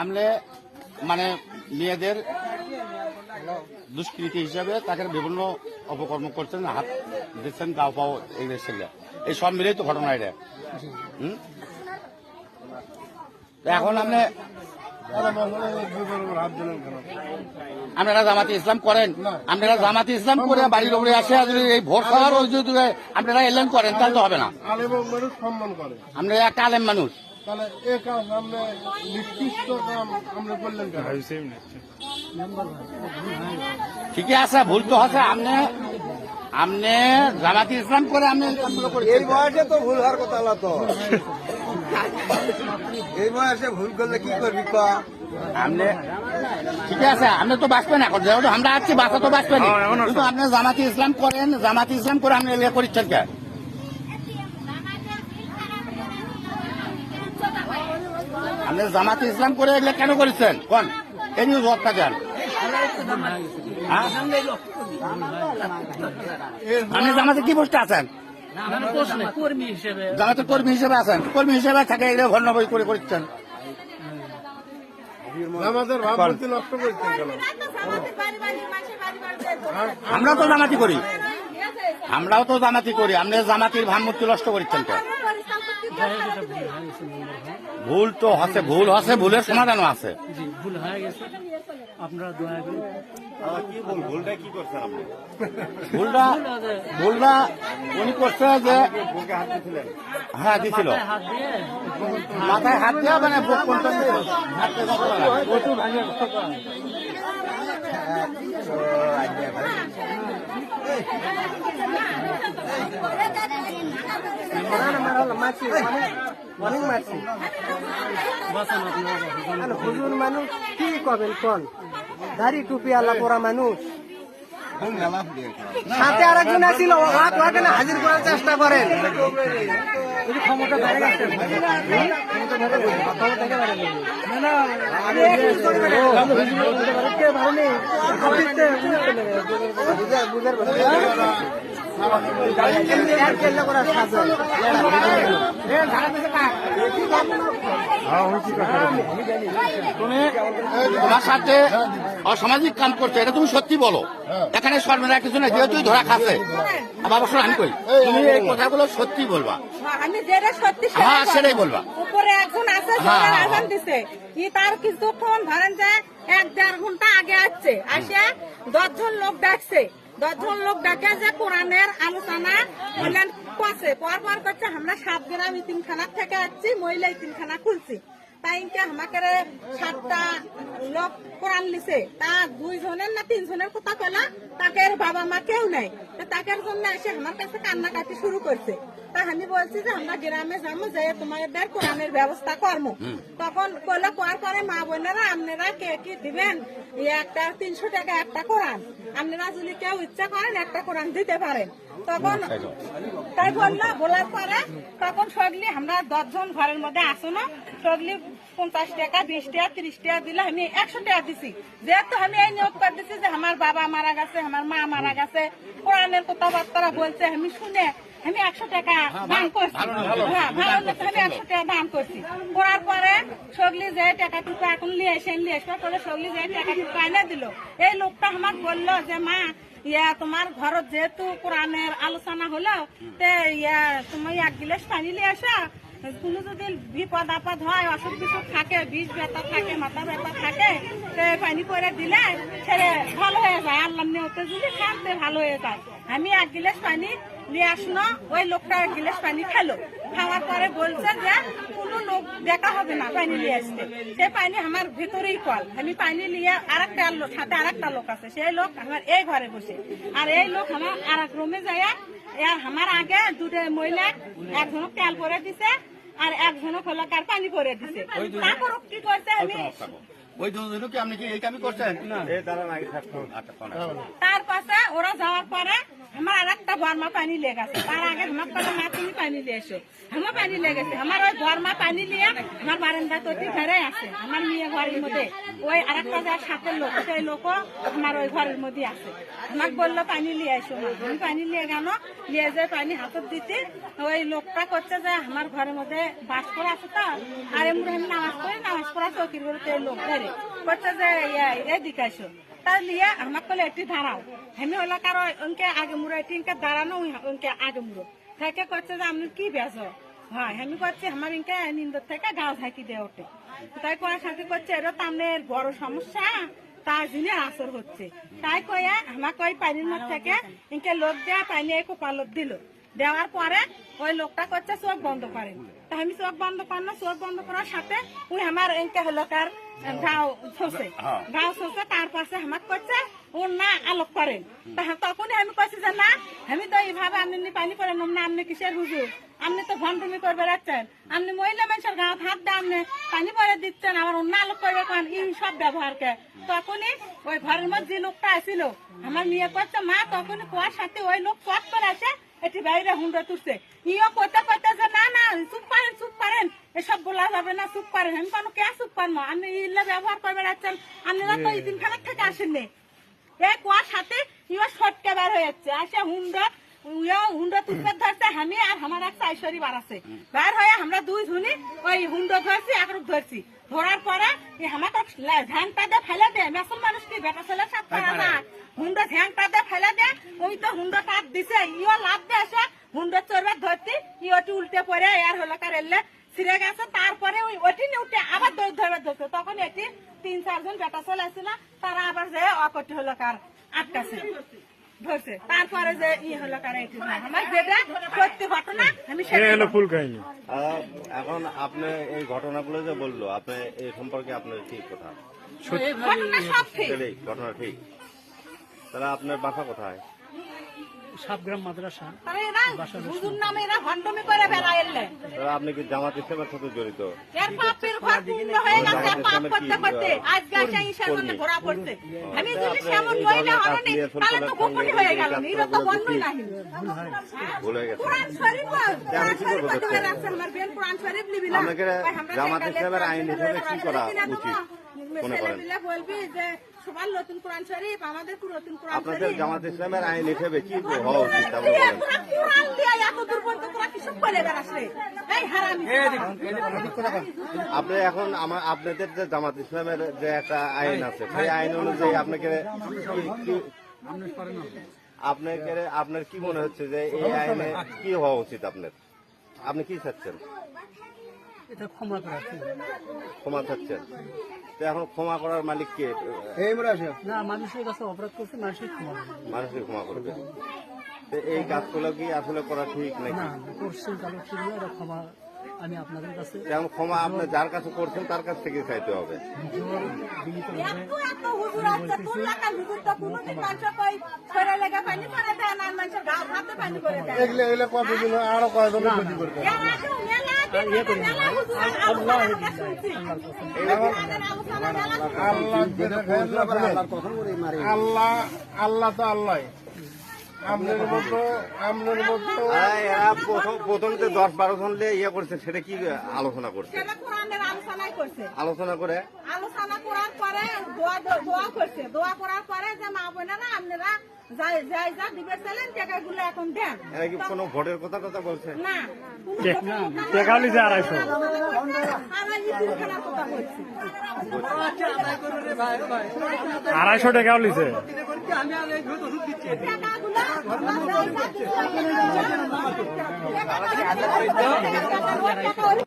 আমলে মানে মেয়েদের দুষ্কৃতি হিসাবে তাকে বিভিন্ন অপকর্ম করছেন হাত দিচ্ছেন গাও পাও এই ছেলে। এই সব মিলেই তো ঘটনা এটা। এখন আপনি আপনারা জামাতে ইসলাম করেন? আপনারা জামাতে ইসলাম করে বাড়ির উপরে আসে যদি এই ভোট খাওয়ার আপনারা এলেন করেন তাহলে তো হবে না। আপনারা একটা আলেম মানুষ। তাহলে এ কাজ আমরা নিকৃষ্ট কাম আমরা করলেন ঠিকই আছে ভুল তো আছে আপনি আপনি জামাতে ইসলাম করে আপনি এই বয়সে তো ভুল হওয়ার কথা না তো। এই বয়সে ভুল করলে কি করবি ক? আপনি ঠিক আছে আপনি তো বাঁচবেন এখন। যেহেতু আমরা আছি বাঁচা তো বাঁচবেন কিন্তু আপনি জামাতে ইসলাম করেন জামাতে ইসলাম করে আপনি করছেন কে আপনি জামাতে ইসলাম করে এগুলো কেন করেছেন? কোন? এই নিউজ কেন হ্যাঁ? আপনি জামাতে কি পোস্টে আছেন? জামাতে কর্মী হিসেবে আছেন। কর্মী হিসেবে থাকে এগুলো ভন্নবই করে করছেন। আমাদের ভাবমূর্তি নষ্ট করছেন কেন? আমরা তো জামাতি করি। আমরাও তো জামাতি করি। আপনি জামাতির ভাবমূর্তি নষ্ট করছেন তো ভুল তো আছে ভুল আছে ভুলের সমাধানও আছে জি ভুল হয়ে গেছে আপনারা দয়া করে ভুলটা ভুলটা উনি করছে যে হ্যাঁ দিছিল মাথায় হাত দিয়ে মাথায় হাত দেওয়া মানে বুক পর্যন্ত হাত কয়। অনেক। আর হুজুর মানুষ কি করবেন কোন দাড়ি টুপি আলা পরা মানুষ সাথে আছিল ওহাক ওখানে হাজির করার চেষ্টা করেন? আরে। বুঝার- তুমি তোমার সাথে অসামাজিক কাম করছ এটা তুমি সত্যি বলো। এখানে শর্মেরা কিছু না যেহেতু ধরা খাচ্ছে। আবার অবশ্য আমি কই তুমি এই কথাগুলো সত্যি বলবা। আমি যেটা সত্যি হ্যাঁ, সেটাই বলবা। উপরে একজন আছে হ্যাঁ, হ্যাঁ, আজান হ্যাঁ। দিছে। কি তার কিছুক্ষণ ধরেন যে এক দেড় ঘণ্টা আগে আসছে। আসে দশজন লোক ডাকছে দশজন লোক ডাকে যে কোরআনের আলোচনা বললেন কছে পর পর করছে, আমরা সাত গ্রাম ইতিমখানা থেকে আসছি, মহিলা ইতিমখানা খুলছি। তাই আমাকে সাতটা লোক কোরআন লিছে। তা দুই জনের না তিনজনের কথা কলা বাবা মা কেউ নাই। তা তাকের জন্য এসে আমার কাছে কান্নাকাটি শুরু করছে। তা আমি বলছি যে আমরা গ্রামে যাব যে তোমাদের কোরআনের ব্যবস্থা কর্ম। তখন কইলো করার পরে মা বোনেরা আপনারা কে কি দিবেন? একটা তিনশো টাকা একটা কোরআন। আপনারা যদি কেউ ইচ্ছা করেন একটা কোরআন দিতে পারেন। তখন তাই বলল বলার পরে তখন সগলি আমরা দশজন ঘরের মধ্যে আসো না সগলি পঞ্চাশ টাকা বিশ টাকা ত্রিশ টাকা দিলে আমি একশো টাকা দিছি। যেহেতু আমি এই নিয়োগ করে দিছি যে আমার বাবা মারা গেছে আমার মা মারা গেছে কোরআনের কথাবার্তা বলছে আমি শুনে আমি একশো টাকা দান করছি। হ্যাঁ ভালো আমি একশো টাকা দান করছি। করার পরে সগলি যে টাকাটুকু এখন নিয়ে এসে নিয়ে এসে করে সগলি যে টাকাটুকু এনে দিল। এই লোকটা আমার বলল যে মা ইয়া তোমার ঘরত যেহেতু কোরআনের আলোচনা হলো তে ইয়া তুমি এক গিলাস পানি নিয়ে আসা কোনো যদি বিপদ আপদ হয়, অসুখ বিসুখ থাকে, বিষ ব্যথা থাকে, মাথা ব্যথা থাকে, তে পানি করে দিলে ছেড়ে ভালো হয়ে যায়। আল্লাহ নিয়তে যদি খান ভালো হয়ে যায়। আমি এক গিলাস পানি নিয়ে আসলো, ওই লোকটা এক গিলাস পানি খেলো। খাওয়ার পরে বলছে যে, কোনো লোক দেখা হবে না পানি নিয়ে আসতে। সে পানি আমার ভেতরেই কল আমি পানি নিয়ে আরেকটা লোক, সাথে আরেকটা লোক আছে। সেই লোক আমার এই ঘরে বসে। আর এই লোক আমার আর এক রুমে যায় আর আমার আগে দুটো মহিলা একজনক তেল করে দিছে। আর একজনও হলো কার পানি করে দিছে। তারপর কি করছে আমি ওই দুজনকে কি? আপনি কি এই কামই করছেন? আচ্ছা, তার পাশে ওরা যাওয়ার পরে আমার আর একটা বর্মা পানি লেগেছে তার আগে আমার কথা মা তুমি পানি নিয়ে এসো। আমার পানি লেগেছে আমার ওই বর্মা পানি নিয়ে আমার বারান্দা তৈরি ঘরে আছে। আমার মেয়ে ঘরের মধ্যে। ওই আর যার সাথে লোক, সেই লোকও আমার ওই ঘরের মধ্যে আছে। আমাকে বলল, পানি নিয়ে এসো আমি পানি নিয়ে গেল। নিয়ে যে পানি হাতত দিতে ওই লোকটা করছে যে আমার ঘরের মধ্যে বাস করে আছে তো। আর এমনি নামাজ পড়ি, নামাজ পড়া চৌকির বলতে লোক ধরে। করছে যে এদিকে আসো তা নিয়ে আমার কলে একটি দাঁড়াও আমি হলো কারও ওনকে আগে মুড়ো এটি ইনকে দাঁড়ানো ওনকে আগে মুড়ো থেকে করছে যে আপনি কি বেস হ্যাঁ আমি করছি আমার ইনকে নিন্দর থেকে, গাও ঝাঁকি দিয়ে ওঠে তাই করার সাথে করছে এটা তো আপনার বড় সমস্যা তার জন্য আসর হচ্ছে। তাই কয়ে, আমাকে ওই পানির মধ্যে থেকে ইনকে লোক দেওয়া পানি এই কপালত দিল। দেওয়ার পরে ওই লোকটা করছে চোখ বন্ধ করেন তা আমি চোখ বন্ধ করল চোখ বন্ধ করার সাথে ওই আমার ইনকে হলো কার গাও ছসে গাও ছসে তার পাশে আমার করছে ও না, আলোক করেন। তা তখনই সব ব্যবহারকে তখনই ওই ঘরের মধ্যে যে লোকটা আসিল আমার মেয়ে করছে মা তখনই কোয়ার সাথে ওই লোক চট করে আসে এটি বাইরে হুন্ডা তুলছে। ইও করতে করতে যে, না না, চুপ পারেন এসব বলা যাবে না চুপ পারেন। আমি কোনো কে চুপ পারব আপনি ইল্লা ব্যবহার করবে রাখছেন। আপনারা তো এই দিন খানাক থেকে আসেননি এই কুয়ার সাথে ইও সটকে বার হয়ে যাচ্ছে। আসে হুন্ডা হুন্ডা ধরছে আমি আর আমার এক চাইশরি বার হয়ে আমরা দুই ধুনি ওই হুন্ডা ধরছি একরূপ ধরছি। ধরার পরে পাতে ফেলে দে মেসল মানুষ কি বেটা ছেলে পারা না হুন্ডা ধ্যান পাতে ফেলে দে ওই তো হুন্ডা কাট দিছে। ইও লাভ দে আসে হুন্ডা চড়বার ধরতি ইওটি উল্টে পড়ে আর হলো কার এলে ছিঁড়ে গেছে তারপরে ওই ওটি উঠে আবার দৌড় ধরে ধরছে তখন এটি তিন চারজন বেটা ছেলে আসছিল তারা আবার যে অকটি হলো কার আটকাছে ধরছে। তারপরে যে ই হলো কার এটি আমার যেটা সত্যি ঘটনা আমি সেটা বলব। আহ, এখন আপনি এই ঘটনাগুলো যে বলল আপনি এই সম্পর্কে আপনার ঠিক কথা? ঘটনা সব ঠিক ঘটনা ঠিক। তাহলে আপনার বাসা কোথায়? সাতগ্রাম মাদ্রাসা নামে এরা ভণ্ডমি করে আপনি কি জামাত ইসলামের সাথে জড়িত? এর পাপের ঘর পূর্ণ হয়ে গেছে পাপ করতে করতে। আজকে এসে ঈশার মধ্যে ঘোরা পড়ছে। আমি যদি সেমন মহিলা হরনি তাহলে তো গোপনই হয়ে গেল এটা তো বন্ধই নাহি। ভুল গেছে। কোরআন শরীফ কোরআন শরীফ পড়তে রাখছে আমার বেন কোরআন শরীফ নিবি না। জামাত ইসলামের আইন হিসেবে কি করা উচিত? মনে করেন। বলবি যে সবার নতুন কোরআন শরীফ আমাদের নতুন কোরআন আপনাদের জামাত ইসলামের আইন হিসেবে কি হওয়া উচিত কোরআন দিয়ে এত বেড়াস এই হারামি আপনি এখন আমার আপনাদের যে জামাত ইসলামের যে একটা আইন আছে সেই আইন অনুযায়ী আপনাকে আপনাকে আপনার কি মনে হচ্ছে যে এই আইনে কি হওয়া উচিত আপনার? আপনি কি চাচ্ছেন? এটা ক্ষমা করা ক্ষমা চাচ্ছেন। তো এখন ক্ষমা করার মালিক কে? না মানুষের কাছে অপরাধ করছে মানুষের ক্ষমা মানুষের ক্ষমা করবে। তো এই কাজগুলো কি আসলে করা ঠিক নাকি? এটা ক্ষমা আমি আপনাদের কাছে যেমন ক্ষমা আপনি যার কাছে করছেন তার কাছ থেকে চাইতে হবে। আরও কয়েকজন ক্ষতি করতে আল্লাহ আল্লাহ তো আল্লাহ প্রথম প্রথম যে দশ বারো জন ইয়ে করছে সেটা কি আলোচনা করছে? সেটা কোরআনের আলোচনাই করছে। আলোচনা করে? আলোচনা করার পরে দোয়া দোয়া করছে। দোয়া করার পরে যে মা বোনেরা আপনারা যাই যাই যা দিবে ছিলেন টাকাগুলো এখন দেন। এরা কি কোনো ভোটের কথা কথা বলছে? না। টাকা লিছে আড়াইশো। বলছি। আড়াইশো টাকাও লিছে টাকাগুলো